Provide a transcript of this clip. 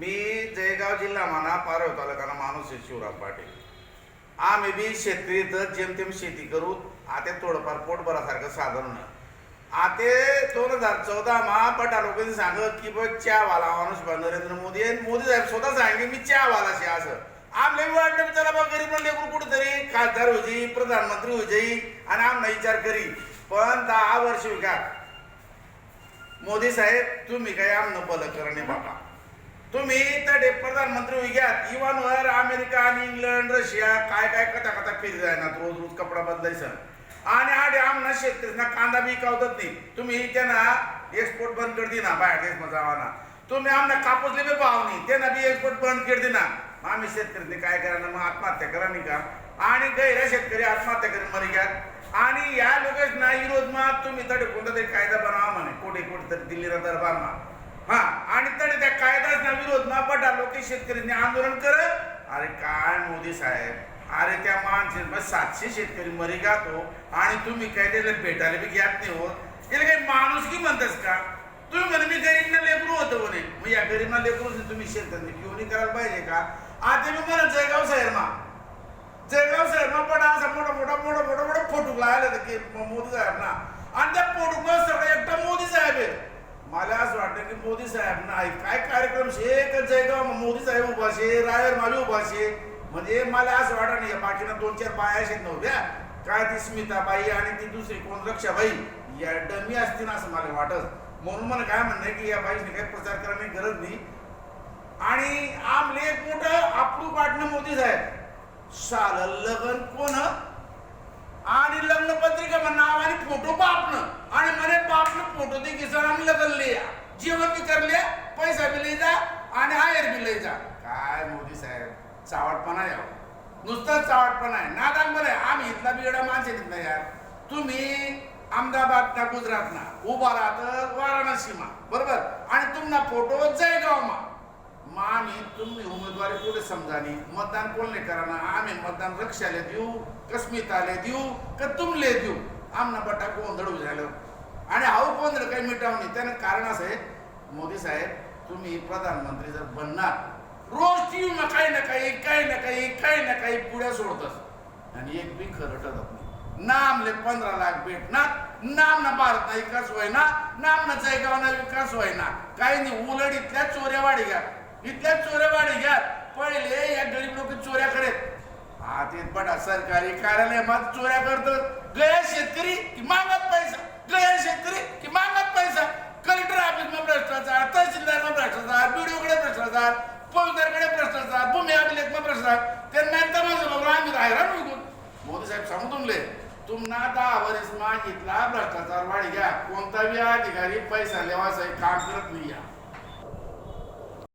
मी जळगाव जिल्हा म्हणा पारव तालुकाना माणूस आहे शिवराम पाटील. आम्ही बी शेतकरी तर जेमतेम शेती करू. आता थोडंफार पोटभरासारखं साधारण साधन आता दोन हजार चौदा मा बटा लोकांनी सांगत की बघ चहावाला माणूस नरेंद्र मोदी आणि मोदी साहेब स्वतः सांगे मी चहावाला शे असं. आमले वाटलं चला बा गरीब लेकरू कुठेतरी खासदार होई प्रधानमंत्री होई आणि आमना विचार करी. पण दहा वर्ष विका मोदी साहेब तुम्ही काय आमनं पलक करणे बाबा तुम्ही तडे प्रधानमंत्री होईत इवन वर अमेरिका आणि इंग्लंड रशिया काय काय कथा कथा फिर जायना रोज रोज कपडा बदलायचा आणि आडे आमना शेतकऱ्यांना कांदा बी कावतात नाही. तुम्ही त्यांना एक्सपोर्ट बंद कर दिना बाहेर देशमध्ये जावाना. तुम्ही आमना कापूसले बी पाहू नाही त्यांना बी एक्सपोर्ट बंद कर दिना. आम्ही शेतकऱ्यांनी काय करा मग आत्महत्या करा नाही का? आणि गैर शेतकरी आत्महत्या करून मरी घ्यात. आणि या लोकांना विरोध मग तुम्ही तडे कोणता तरी कायदा बनावा म्हणे. कोठे कोठे तरी दिल्लीला दरबार मा. हा आणि तडे त्या कायद्याचा विरोध ना पटा शेतकऱ्यांनी आंदोलन करत अरे काय मोदी साहेब? अरे त्या माणसे मग सातशे शेतकरी मरी गातो आणि तुम्ही काय त्याला भेटायला बी घ्यात नाही हो त्याला काही माणूस की म्हणतास का? तुम्ही म्हणे मी गरीबना लेकरू होतो म्हणे. मग या गरीबना लेकरू तुम्ही शेतकऱ्यांनी घेऊन करायला पाहिजे का? आता मी म्हणत जळगाव शहर जळगाव शहर पण असा मोठा मोठा मोठा मोठा मोठा फोटो लायला की मोदी साहेब ना आणि त्या फोटो सगळं एकटा मोदी साहेब आहे मला असं वाटतं की मोदी साहेब नाही. काय कार्यक्रम शे का जयगाव मोदी साहेब उभा शे रायर मावी उभा शे म्हणजे मला असं वाटत नाही बाकीना दोन चार बाया असेच नव्हत्या काय ती स्मिताबाई आणि ती दुसरी कोण? रक्षाबाई. या डमी असतील असं मला वाटत. म्हणून मला काय म्हणणं की या बाईने काही प्रचार करण्याची गरज नाही. आणि आमले एक मोठं आपलू पाटणं मोदी साहेब. शाल लग्न कोण? आणि लग्न पत्रिका म्हण नाव आणि फोटो बापनं आणि फोटो दे किसन आम्ही लिया जेवण बी करले पैसा बी लई जा आणि हायर बी लई जा. काय मोदी साहेब चावटपणा आहे हो. नुसतं चावटपणा आहे. नादान बरं आहे. आम्ही इथला बिगडा माणसे तिथला यार. तुम्ही अहमदाबाद ना गुजरात ना उभा राहत वाराणसी मा. बरोबर? आणि तुमना फोटो जयगाव मा. आम्ही तुम्ही उमेदवारी कुठे समजानी? मतदान कोणले करा आम्ही मतदान रक्षाले देऊ कस्मिताले देऊ का तुमले देऊ? आमना बटा गोंधळ झालं आणि हाऊ कोण काही मिटावणी त्यानं कारण असं आहे मोदी साहेब तुम्ही प्रधानमंत्री जर बनणार रोज टीव्ही मग काही ना काही काही ना काही काही ना काही पुढ्या सोडतस आणि एक बी खरं ठरत नाही. नामले पंधरा लाख भेटणार नाम ना भारत ना विकास होईना नाम ना जयगाव ना विकास होईना. काही नाही उलट इथल्या चोऱ्या वाढी घ्या. इथल्या चोऱ्या वाढी घ्या. पहिले या गरीब लोक चोऱ्या करेत. हा ते बडा सरकारी कार्यालयात चोऱ्या करतो. गया शेतकरी मागत पैसा. गया शेतकरी की मागत पैसा कलेक्टर ऑफिस भ्रष्टाचार तहसीलदार भ्रष्टाचार बीडीओकडे भ्रष्टाचार फौजदारकडे भ्रष्टाचार भूमी अभिलेख भ्रष्टाचार त्यांना तमाशा बघून आम्ही हैराण होतो मोदी साहेब सांगू तुमले तुम्हाला दहा वर्ष मा इथला भ्रष्टाचार वाढ घ्या. कोणता बी अधिकारी पैसा लेवासाठी काम करत नाही या.